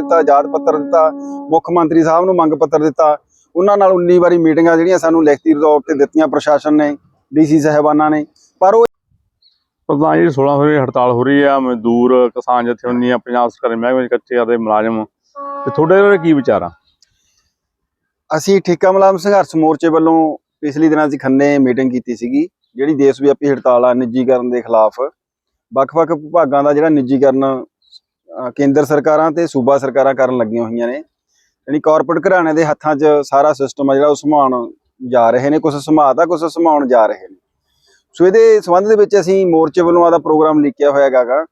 ਦਿੱਤਾ ਜਾਤ ਪੱਤਰ ਦਿੱਤਾ ਮੁੱਖ ਮੰਤਰੀ ਸਾਹਿਬ ਨੂੰ ਮੰਗ ਪੱਤਰ ਦਿੱਤਾ। ਉਹਨਾਂ ਨਾਲ 19 ਵਾਰੀ ਮੀਟਿੰਗਾਂ ਜਿਹੜੀਆਂ ਸਾਨੂੰ ਲਿਖਤੀ ਤੌਰ ਤੇ ਦਿੱਤੀਆਂ ਪ੍ਰਸ਼ਾਸਨ ਨੇ ਡੀਸੀ ਸਾਹਿਬਾਨਾਂ ਨੇ। ਪਰ ਉਹ ਪ੍ਰਧਾਨ ਜੀ 16 ਫਰਵਰੀ ਹੜਤਾਲ ਹੋ ਰਹੀ ਆ ਮਜ਼ਦੂਰ ਕਿਸਾਨ ਜਥੇਬੰਦੀਆਂ ਪੰਜਾਬ ਸਰਕਾਰੀ ਮਹਿਕਮੇ ਦੇ ਕੱਚੇ ਅਤੇ ਮੁਲਾਜ਼ਮ। ਤੇ ਤੁਹਾਡੇ ਬਾਰੇ ਕੀ ਵਿਚਾਰ ਆ? ਅਸੀਂ ਠੇਕਾ ਮੁਲਾਜ਼ਮ ਸੰਘਰਸ਼ ਮੋਰਚੇ ਵੱਲੋਂ ਪਿਛਲੇ ਦਿਨਾਂ 'ਚ ਖੰਨੇ ਮੀਟਿੰਗ ਕੀਤੀ ਸੀਗੀ ਜਿਹੜੀ ਦੇਸ਼ ਵਿਆਪੀ ਹੜਤਾਲ ਆ ਨਿੱਜੀਕਰਨ ਦੇ ਖਿਲਾਫ। ਵੱਖ-ਵੱਖ ਵਿਭਾਗਾਂ ਦਾ ਜਿਹੜਾ ਨਿੱਜੀਕਰਨ ਕੇਂਦਰ ਸਰਕਾਰਾਂ ਤੇ ਸੂਬਾ ਸਰਕਾਰਾਂ ਕਰਨ ਲੱਗੀਆਂ ਹੋਈਆਂ ਨੇ। ਯਾਨੀ ਕਾਰਪੋਰੇਟ ਘਰਾਣੇ ਦੇ ਹੱਥਾਂ 'ਚ ਸਾਰਾ ਸਿਸਟਮ ਆ ਜਿਹੜਾ, ਉਹ ਸੰਭਾਉਣ ਜਾ ਰਹੇ ਨੇ ਕੁਝ ਸੰਭਾਤਾ ਕੁਝ ਸੰਭਾਉਣ ਜਾ ਰਹੇ ਨੇ। ਸੋ ਇਹਦੇ ਸੰਬੰਧ ਦੇ ਵਿੱਚ ਅਸੀਂ ਮੋਰਚੇ ਵੱਲੋਂ ਆਦਾ ਪ੍ਰੋਗਰਾਮ ਲਿਖਿਆ ਹੋਇਆ ਹੈਗਾ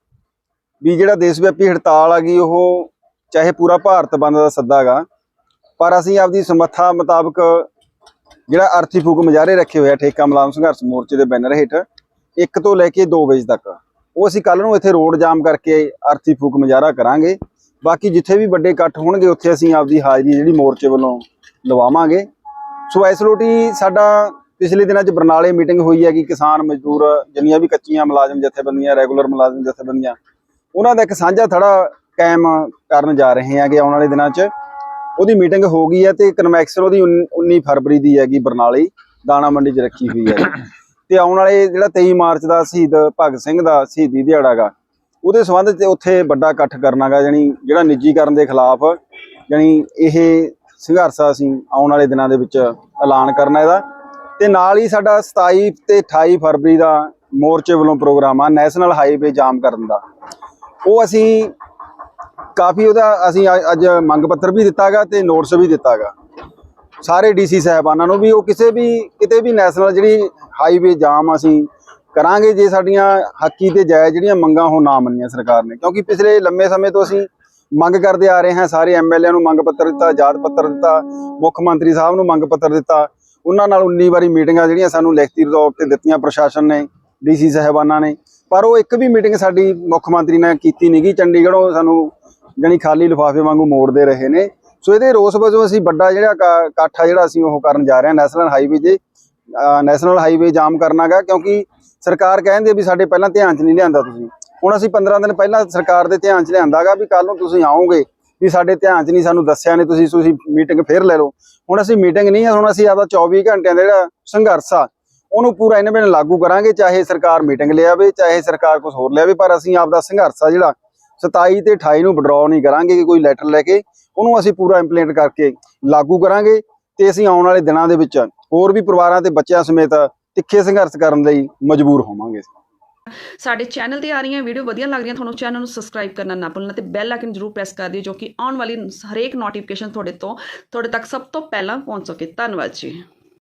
ਵੀ ਜਿਹੜਾ ਦੇਸ਼ ਵਿਆਪੀ ਹੜਤਾਲ ਆ ਗਈ, ਉਹ ਚਾਹੇ ਪੂਰਾ ਭਾਰਤ ਬੰਦ ਦਾ ਸੱਦਾ ਗਾ, ਪਰ ਅਸੀਂ ਆਪਦੀ ਸਮਰੱਥਾ ਮੁਤਾਬਕ ਜਿਹੜਾ ਅਰਥੀ ਫੂਕ ਮੁਜ਼ਾਹਰੇ ਰੱਖੇ ਹੋਏ ਆ ਠੇਕਾ ਮੁਲਾਜ਼ਮ ਸੰਘਰਸ਼ ਮੋਰਚੇ ਦੇ ਬੈਨਰ ਹੇਠ 1 ਤੋਂ ਲੈ ਕੇ 2 ਵਜੇ ਤੱਕ। ਉਹ ਅਸੀਂ ਕੱਲ ਨੂੰ ਇੱਥੇ ਰੋਡ ਜਾਮ ਕਰਕੇ ਅਰਥੀ ਫੂਕ ਮੁਜ਼ਾਹਰਾ ਕਰਾਂਗੇ। ਬਾਕੀ ਜਿੱਥੇ ਵੀ ਵੱਡੇ ਇਕੱਠ ਹੋਣਗੇ, ਉੱਥੇ ਅਸੀਂ ਆਪਦੀ ਹਾਜ਼ਰੀ ਜਿਹੜੀ ਮੋਰਚੇ ਵੱਲੋਂ ਲਵਾਵਾਂਗੇ। ਸੋ ਐਸਲੋਟੀ ਸਾਡਾ ਪਿਛਲੇ ਦਿਨਾਂ 'ਚ ਬਰਨਾਲੇ ਮੀਟਿੰਗ ਹੋਈ ਹੈ ਕਿ ਕਿਸਾਨ ਮਜ਼ਦੂਰ ਜਿੰਨੀਆਂ ਵੀ ਕੱਚੀਆਂ ਮੁਲਾਜ਼ਮ ਜਥੇਬੰਦੀਆਂ, ਰੈਗੂਲਰ ਮੁਲਾਜ਼ਮ ਜਥੇਬੰਦੀਆਂ, ਉਹਨਾਂ ਦਾ ਇੱਕ ਸਾਂਝਾ ਥੜਾ ਕਾਇਮ ਕਰਨ ਜਾ ਰਹੇ ਹੈਗੇ ਆਉਣ ਵਾਲੇ ਦਿਨਾਂ 'ਚ। ਉਹਦੀ ਮੀਟਿੰਗ ਹੋ ਗਈ ਹੈ ਤੇ ਕਨਵੈਕਸਰ ਉਹਦੀ 19 ਫਰਵਰੀ ਦੀ ਹੈਗੀ ਬਰਨਾਲੇ, ਦਾਣਾ ਮੰਡੀ 'ਚ ਰੱਖੀ ਹੋਈ ਹੈ। ਤੇ ਆਉਣ ਵਾਲੇ ਜਿਹੜਾ 23 ਮਾਰਚ ਦਾ ਸ਼ਹੀਦ ਭਗਤ ਸਿੰਘ ਦਾ ਸ਼ਹੀਦੀ ਦਿਹਾੜਾ ਗਾ, ਉਹਦੇ ਸੰਬੰਧ 'ਚ ਉੱਥੇ ਵੱਡਾ ਇਕੱਠ ਕਰਨਾਗਾ ਜਾਣੀ ਜਿਹੜਾ ਨਿੱਜੀਕਰਨ ਦੇ ਖਿਲਾਫ, ਜਾਣੀ ਇਹ ਸੰਘਰਸ਼ ਅਸੀਂ ਆਉਣ ਵਾਲੇ ਦਿਨਾਂ ਦੇ ਵਿੱਚ ਐਲਾਨ ਕਰਨਾ ਇਹਦਾ। ਤੇ ਨਾਲ ਹੀ ਸਾਡਾ 27 ਤੇ 28 ਫਰਵਰੀ ਦਾ ਮੋਰਚੇ ਵੱਲੋਂ ਪ੍ਰੋਗਰਾਮ ਆ, ਨੈਸ਼ਨਲ ਹਾਈਵੇ ਜਾਮ ਕਰਨ ਦਾ। ਉਹ ਅਸੀਂ ਕਾਫੀ ਉਹਦਾ ਅਸੀਂ ਅੱਜ ਮੰਗ ਪੱਤਰ ਵੀ ਦਿੱਤਾਗਾ ਤੇ ਨੋਟਿਸ ਵੀ ਦਿੱਤਾਗਾ ਸਾਰੇ ਡੀਸੀ ਸਾਹਿਬਾਨਾਂ ਨੂੰ ਵੀ ਉਹ ਕਿਸੇ ਵੀ, ਕਿਤੇ ਵੀ ਨੈਸ਼ਨਲ ਜਿਹੜੀ ਹਾਈਵੇ ਜਾਮ ਅਸੀਂ ਕਰਾਂਗੇ, ਜੇ ਸਾਡੀਆਂ ਹੱਕੀ ਤੇ ਜਾਇਜ਼ ਜਿਹੜੀਆਂ ਮੰਗਾਂ ਉਹ ਨਾ ਮੰਨੀਆਂ ਸਰਕਾਰ ਨੇ। ਕਿਉਂਕਿ ਪਿਛਲੇ ਲੰਮੇ ਸਮੇਂ ਤੋਂ ਅਸੀਂ ਮੰਗ ਕਰਦੇ ਆ ਰਹੇ ਹਾਂ, ਸਾਰੇ ਐਮਐਲਏ ਨੂੰ ਮੰਗ ਪੱਤਰ ਦਿੱਤਾ, ਯਾਦ ਪੱਤਰ ਦਿੱਤਾ, ਮੁੱਖ ਮੰਤਰੀ ਸਾਹਿਬ ਨੂੰ ਮੰਗ ਪੱਤਰ ਦਿੱਤਾ। ਉਹਨਾਂ ਨਾਲ 19 ਵਾਰੀ ਮੀਟਿੰਗਾਂ ਜਿਹੜੀਆਂ ਸਾਨੂੰ ਲਿਖਤੀ ਤੌਰ ਤੇ ਦਿੱਤੀਆਂ ਪ੍ਰਸ਼ਾਸਨ ਨੇ, ਡੀਸੀ ਸਾਹਿਬਾਨਾਂ ਨੇ। ਪਰ ਉਹ ਇੱਕ ਵੀ ਮੀਟਿੰਗ ਸਾਡੀ ਮੁੱਖ ਮੰਤਰੀ ਨੇ ਕੀਤੀ ਨਹੀਂਗੀ ਚੰਡੀਗੜ੍ਹੋਂ ਸਾਨੂੰ ਜਾਣੀ ਖਾਲੀ ਲਿਫਾਫੇ ਵਾਂਗੂ ਮੋੜਦੇ ਰਹੇ ਨੇ। ਸੋ ਇਹਦੇ ਰੋਸ ਵਜੋਂ ਅਸੀਂ ਵੱਡਾ ਜਿਹੜਾ ਕਾ- ਇਕੱਠ ਆ ਜਿਹੜਾ ਅਸੀਂ ਉਹ ਕਰਨ ਜਾ ਰਹੇ ਹਾਂ ਨੈਸ਼ਨਲ ਹਾਈਵੇ 'ਤੇ। ਨੈਸ਼ਨਲ ਹਾਈਵੇ ਜਾਮ ਕਰਨਾਗਾ ਕਿਉਂਕਿ ਸਰਕਾਰ ਕਹਿੰਦੇ ਵੀ ਸਾਡੇ ਪਹਿਲਾਂ ਧਿਆਨ 'ਚ ਨਹੀਂ ਲਿਆਂਦਾ ਤੁਸੀਂ। ਹੁਣ ਅਸੀਂ 15 ਦਿਨ ਪਹਿਲਾਂ ਸਰਕਾਰ ਦੇ ਧਿਆਨ 'ਚ ਲਿਆਂਦਾਗਾ ਵੀ ਕੱਲ ਨੂੰ ਤੁਸੀਂ ਆਓਗੇ ਵੀ ਸਾਡੇ ਧਿਆਨ 'ਚ ਨਹੀਂ, ਸਾਨੂੰ ਦੱਸਿਆ ਨਹੀਂ ਤੁਸੀਂ ਤੁਸੀਂ ਮੀਟਿੰਗ ਫੇਰ ਲੈ ਲਓ। ਹੁਣ ਅਸੀਂ ਮੀਟਿੰਗ ਨਹੀਂ ਹੈ ਹੁਣ ਅਸੀਂ ਆਪਦਾ 24 ਘੰਟਿਆਂ ਦਾ ਜਿਹੜਾ ਸੰਘਰਸ਼ ਆ, ਉਹਨੂੰ ਪੂਰਾ ਇਹਨਾਂ ਬਿਨ ਲਾਗੂ ਕਰਾਂਗੇ, ਚਾਹੇ ਸਰਕਾਰ ਮੀਟਿੰਗ ਲਿਆਵੇ, ਚਾਹੇ ਸਰਕਾਰ ਕੁਝ ਹੋਰ ਲਿਆਵੇ, ਪਰ ਅਸੀਂ ਆਪਦਾ ਸੰਘਰਸ਼ ਆ ਜਿਹੜਾ 27 ਤੇ 28 ਨੂੰ ਵਿਡਰਾਅ ਨਹੀਂ ਕਰਾਂਗੇ ਕਿ ਕੋਈ ਲੈਟਰ ਲੈ ਕੇ, ਉਹਨੂੰ ਅਸੀਂ ਪੂਰਾ ਇੰਪਲੀਮੈਂਟ ਕਰਕੇ ਲਾਗੂ ਕਰਾਂਗੇ ਤੇ ਅਸੀਂ ਆਉਣ ਵਾਲੇ ਦਿਨਾਂ ਦੇ ਵਿੱਚ ਹੋਰ ਵੀ ਪਰਿਵਾਰਾਂ ਤੇ ਬੱਚਿਆਂ ਸਮੇਤ ਤਿੱਖੇ ਸੰਘਰਸ਼ ਕਰਨ ਲਈ ਮਜਬੂਰ ਹੋਵਾਂਗੇ। ਸਾਡੇ ਚੈਨਲ ਤੇ ਆ ਰਹੀਆਂ ਵੀਡੀਓ ਵਧੀਆ ਲੱਗ ਰਹੀਆਂ, ਤੁਹਾਨੂੰ ਚੈਨਲ ਨੂੰ ਸਬਸਕ੍ਰਾਈਬ ਕਰਨਾ ਨਾ ਭੁੱਲਣਾ ਤੇ ਬੈਲ ਆਈਕਨ ਜਰੂਰ ਪ੍ਰੈਸ ਕਰ ਦਿਓ ਜੋ ਕਿ ਆਉਣ ਵਾਲੀ ਹਰੇਕ ਨੋਟੀਫਿਕੇਸ਼ਨ ਤੁਹਾਡੇ ਤੋਂ, ਤੁਹਾਡੇ ਤੱਕ ਸਭ ਤੋਂ ਪਹਿਲਾਂ ਪਹੁੰਚ ਸਕੇ। ਧੰਨਵਾਦ ਜੀ।